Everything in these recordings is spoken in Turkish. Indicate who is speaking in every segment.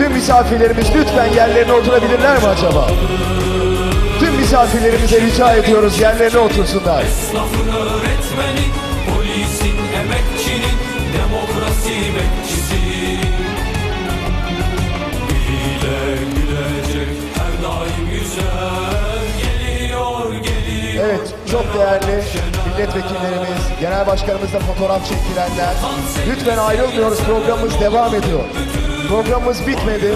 Speaker 1: Tüm misafirlerimiz lütfen yerlerine oturabilirler mi acaba? Tüm misafirlerimize rica ediyoruz yerlerine otursunlar.
Speaker 2: Esnafın öğretmenin, polisin, emekçinin, demokrasi bekçisi. Diliyle gülecek her daim güzel geliyor geliyor.
Speaker 1: Evet, çok değerli milletvekillerimiz, genel başkanımızla fotoğraf çektirenler. Lütfen ayrılmıyoruz, programımız devam ediyor. Programımız bitmedi.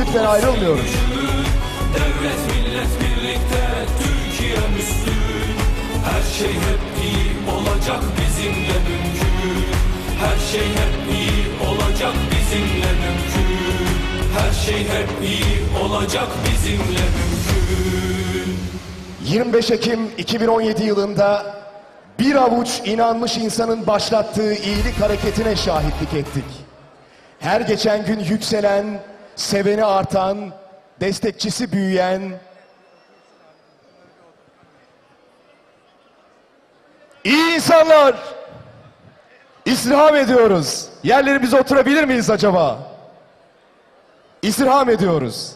Speaker 1: Lütfen ayrılmıyoruz.
Speaker 2: Devlet millet birlikte Türkiye Müslüm. Her şey hep iyi olacak bizimle mümkün. Her şey hep iyi olacak bizimle mümkün. Her şey hep iyi olacak bizimle mümkün.
Speaker 1: 25 Ekim 2017 yılında bir avuç inanmış insanın başlattığı iyilik hareketine şahitlik ettik. Her geçen gün yükselen, seveni artan, destekçisi büyüyen, iyi insanlar, istirham ediyoruz. Yerlerimize oturabilir miyiz acaba? İstirham ediyoruz.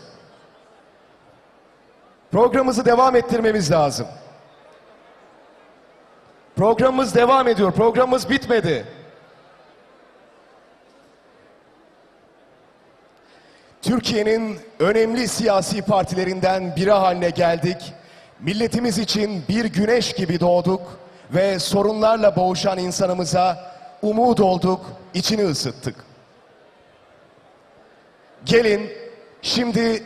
Speaker 1: Programımızı devam ettirmemiz lazım. Programımız devam ediyor. Programımız bitmedi. Türkiye'nin önemli siyasi partilerinden biri haline geldik. Milletimiz için bir güneş gibi doğduk ve sorunlarla boğuşan insanımıza umut olduk, içini ısıttık. Gelin şimdi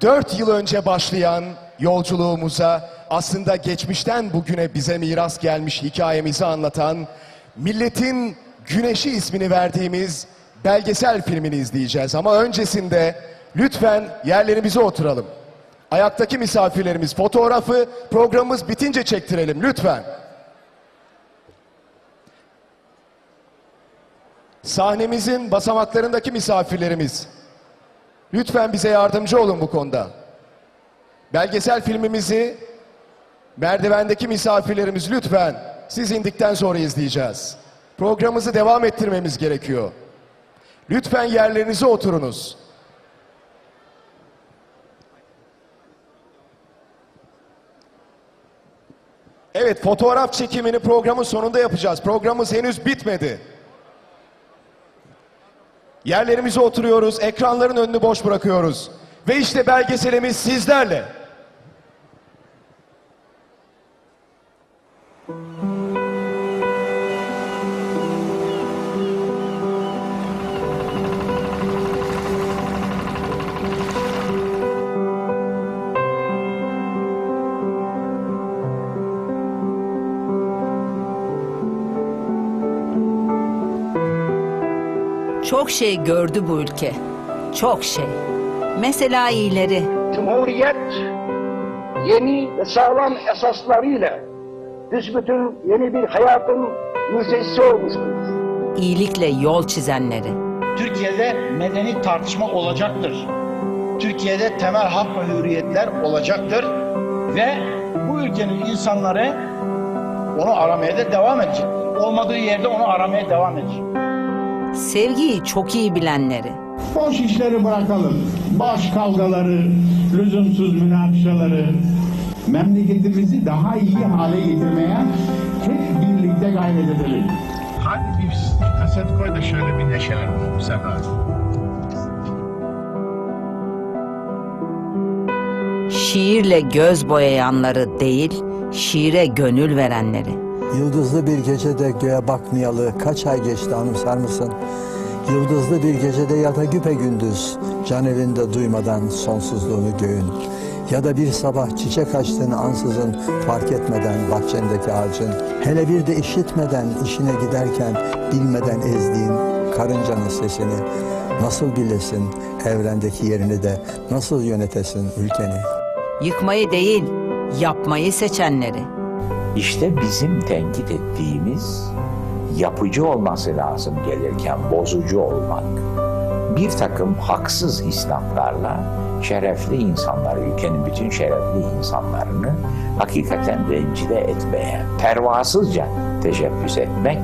Speaker 1: dört yıl önce başlayan yolculuğumuza aslında geçmişten bugüne bize miras gelmiş hikayemizi anlatan Milletin Güneşi ismini verdiğimiz belgesel filmini izleyeceğiz. Ama öncesinde lütfen yerlerimize oturalım. Ayaktaki misafirlerimiz fotoğrafı programımız bitince çektirelim lütfen. Sahnemizin basamaklarındaki misafirlerimiz Lütfen bize yardımcı olun bu konuda. Belgesel filmimizi merdivendeki misafirlerimiz lütfen siz indikten sonra izleyeceğiz. Programımızı devam ettirmemiz gerekiyor. Lütfen yerlerinize oturunuz. Evet fotoğraf çekimini programın sonunda yapacağız. Programımız henüz bitmedi. Yerlerimize oturuyoruz, ekranların önünü boş bırakıyoruz. Ve işte belgeselimiz sizlerle.
Speaker 3: Çok şey gördü bu ülke. Çok şey. Mesela iyileri.
Speaker 4: Cumhuriyet yeni ve sağlam esaslarıyla büsbütün yeni bir hayatın müjdecisi olmuştur.
Speaker 3: iyilikle yol çizenleri.
Speaker 5: Türkiye'de medeni tartışma olacaktır. Türkiye'de temel hak ve hürriyetler olacaktır. Ve bu ülkenin insanları onu aramaya da devam edecek. Olmadığı yerde onu aramaya devam edecek.
Speaker 3: Sevgiyi çok iyi bilenleri.
Speaker 6: Boş işleri bırakalım. Baş kavgaları, lüzumsuz münakaşaları. Memleketimizi daha iyi hale getirmeye hep birlikte gayret edelim.
Speaker 7: Hadi bir kaset koy da şöyle bir neşelenelim bu sefer.
Speaker 3: Şiirle göz boyayanları değil, şiire gönül verenleri.
Speaker 8: Yıldızlı bir gecede göğe bakmayalı kaç ay geçti anımsar mısın? Yıldızlı bir gecede ya da güpe gündüz can evinde duymadan sonsuzluğunu göğün. Ya da bir sabah çiçek açtığını ansızın fark etmeden bahçendeki ağacın. Hele bir de işitmeden işine giderken bilmeden ezdiğin karıncanın sesini. Nasıl bilesin evrendeki yerini de nasıl yönetesin ülkeni?
Speaker 3: Yıkmayı değil, yapmayı seçenleri.
Speaker 9: İşte bizim tenkit ettiğimiz yapıcı olması lazım gelirken bozucu olmak. Bir takım haksız isnatlarla şerefli insanları, ülkenin bütün şerefli insanlarını hakikaten rencide etmeye, pervasızca teşebbüs etmek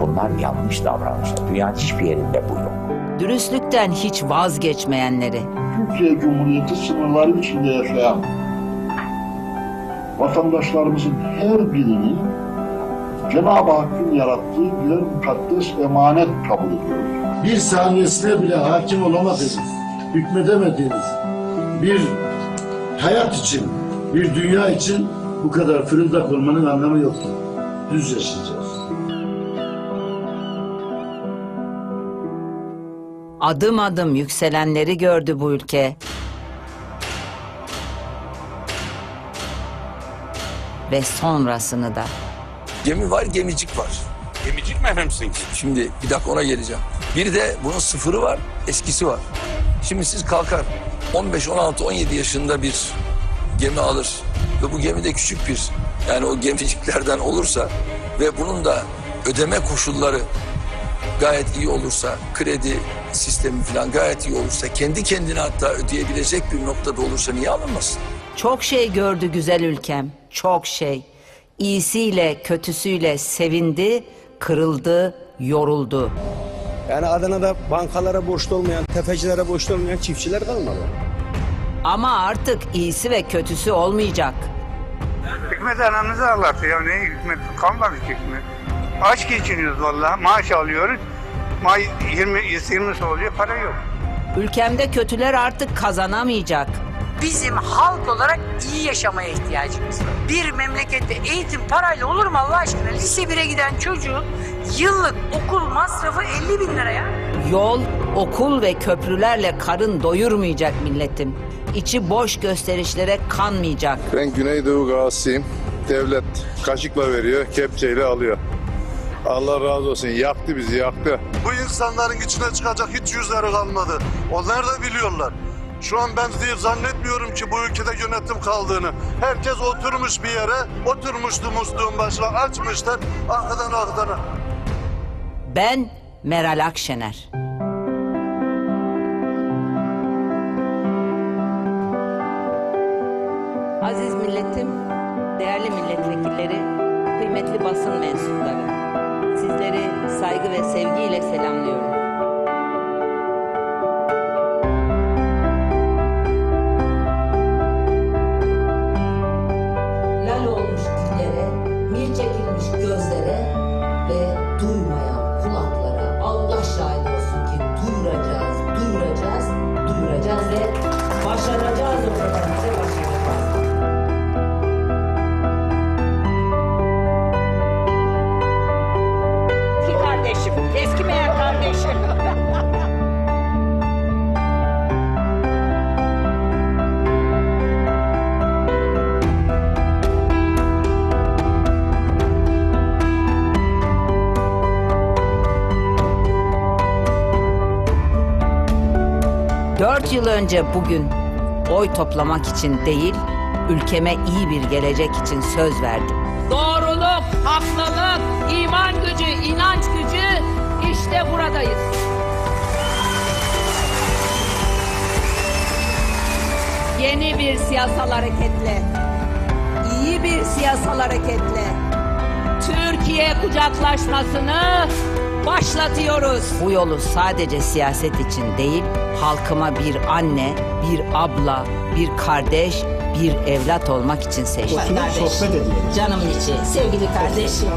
Speaker 9: bunlar yanlış davranışlar. Dünyanın hiçbir yerinde bu yok.
Speaker 3: dürüstlükten hiç vazgeçmeyenleri,
Speaker 6: Türkiye Cumhuriyeti sınırları içinde yaşayan vatandaşlarımızın her birini Cenab-ı Hakk'ın yarattığı birer mukaddes emanet kabul ediyoruz.
Speaker 10: bir saniyesine bile hakim olamadığınız, hükmedemediğiniz bir hayat için, bir dünya için bu kadar fırıldak olmanın anlamı yoktur. Düz yaşayacağız.
Speaker 3: adım adım yükselenleri gördü bu ülke. Ve sonrasını da.
Speaker 11: Gemi var, gemicik var.
Speaker 2: Gemicik mi efendim sizinki?
Speaker 11: Şimdi bir dakika ona geleceğim. Bir de bunun sıfırı var, eskisi var. Şimdi siz kalkar 15, 16, 17 yaşında bir gemi alır ve bu gemi de küçük bir yani o gemiciklerden olursa ve bunun da ödeme koşulları gayet iyi olursa, kredi sistemi falan gayet iyi olursa, kendi kendine hatta ödeyebilecek bir noktada olursa niye alınmasın?
Speaker 3: Çok şey gördü güzel ülkem, çok şey. İyisiyle, kötüsüyle sevindi, kırıldı, yoruldu.
Speaker 12: Yani Adana'da bankalara borçlu olmayan, tefecilere borçlu olmayan çiftçiler kalmadı.
Speaker 3: Ama artık iyisi ve kötüsü olmayacak.
Speaker 4: Hükümet anamızı ağlatıyor. Ne hükümet? Kalmadı ki hükümet. Aç geçiniyoruz vallahi. Maaş alıyoruz. May 20 20 oluyor para yok.
Speaker 3: Ülkemde kötüler artık kazanamayacak.
Speaker 13: Bizim halk olarak iyi yaşamaya ihtiyacımız var. Bir memlekette eğitim parayla olur mu Allah aşkına? Lise 1'e giden çocuğun yıllık okul masrafı 50 bin lira ya.
Speaker 3: Yol, okul ve köprülerle karın doyurmayacak milletim. İçi boş gösterişlere kanmayacak.
Speaker 10: Ben Güneydoğu Gazisi'yim. Devlet kaşıkla veriyor, kepçeyle alıyor. Allah razı olsun. Yaktı bizi, yaktı. Bu insanların içine çıkacak hiç yüzleri kalmadı. Onlar da biliyorlar. Şu an ben zannetmiyorum ki bu ülkede yönetim kaldığını. Herkes oturmuş bir yere, oturmuştu musluğun başına, açmışlar arkadan arkadan.
Speaker 3: Ben Meral Akşener. Eskimeyen kardeşim. Dört yıl önce bugün oy toplamak için değil, ülkeme iyi bir gelecek için söz verdim.
Speaker 13: Doğruluk, haklılık, iman gücü, inanç gücü işte buradayız.
Speaker 3: Yeni bir siyasal hareketle, iyi bir siyasal hareketle Türkiye kucaklaşmasını başlatıyoruz. Bu yolu sadece siyaset için değil, halkıma bir anne, bir abla, bir kardeş, bir evlat olmak için seçtim.
Speaker 12: sohbet edelim.
Speaker 3: Canımın içi, sevgili kardeşim.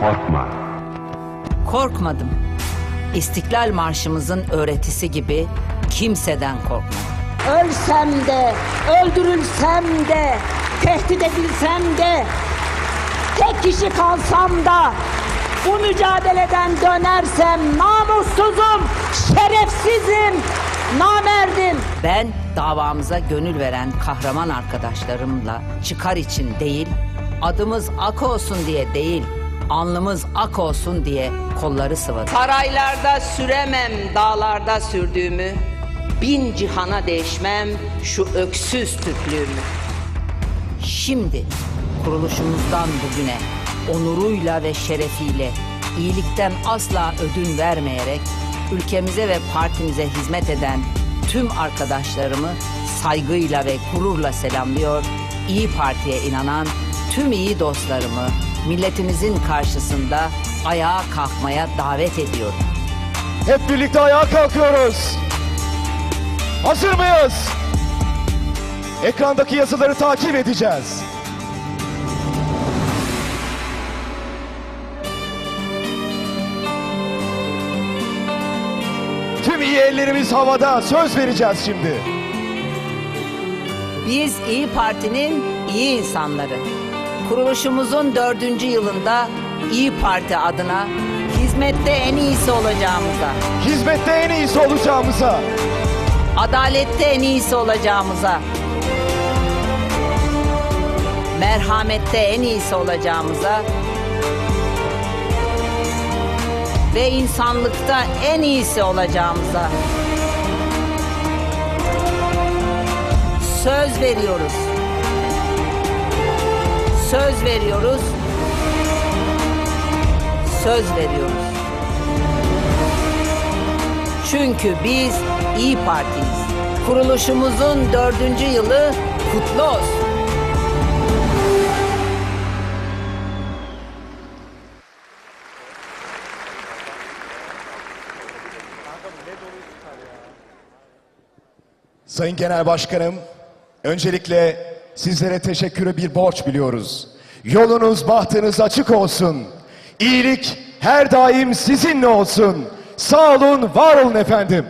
Speaker 1: Korkma.
Speaker 3: Korkmadım. İstiklal Marşımızın öğretisi gibi kimseden korkmadım.
Speaker 13: Ölsem de, öldürülsem de, tehdit edilsem de, tek kişi kalsam da, bu mücadeleden dönersem namussuzum, şerefsizim, namerdim.
Speaker 3: Ben davamıza gönül veren kahraman arkadaşlarımla çıkar için değil, adımız ak olsun diye değil, alnımız ak olsun diye kolları sıvadım. Saraylarda süremem dağlarda sürdüğümü, bin cihana değişmem şu öksüz Türklüğümü. Şimdi kuruluşumuzdan bugüne onuruyla ve şerefiyle, iyilikten asla ödün vermeyerek ülkemize ve partimize hizmet eden tüm arkadaşlarımı saygıyla ve gururla selamlıyor. İyi Parti'ye inanan tüm iyi dostlarımı milletimizin karşısında ayağa kalkmaya davet ediyorum.
Speaker 1: Hep birlikte ayağa kalkıyoruz. Hazır mıyız? Ekrandaki yazıları takip edeceğiz. Tüm iyi ellerimiz havada. Söz vereceğiz şimdi.
Speaker 3: Biz İyi Parti'nin iyi insanları. Kuruluşumuzun dördüncü yılında İyi Parti adına hizmette en iyisi olacağımıza,
Speaker 1: Hizmette en iyisi olacağımıza,
Speaker 3: adalette en iyisi olacağımıza, merhamette en iyisi olacağımıza ve insanlıkta en iyisi olacağımıza söz veriyoruz. Söz veriyoruz. Söz veriyoruz. Çünkü biz İyi Parti'yiz. Kuruluşumuzun dördüncü yılı kutlu olsun.
Speaker 1: Sayın Genel Başkanım, öncelikle sizlere teşekkürü bir borç biliyoruz. Yolunuz, bahtınız açık olsun. İyilik her daim sizinle olsun. Sağ olun, var olun efendim.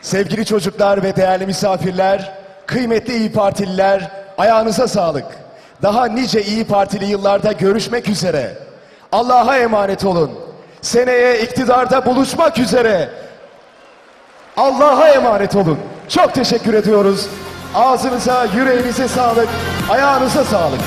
Speaker 1: Sevgili çocuklar ve değerli misafirler, kıymetli İyi Partililer, ayağınıza sağlık. Daha nice İyi Partili yıllarda görüşmek üzere. Allah'a emanet olun. Seneye iktidarda buluşmak üzere. Allah'a emanet olun. Çok teşekkür ediyoruz. Ağzınıza, yüreğinize sağlık, ayağınıza sağlık.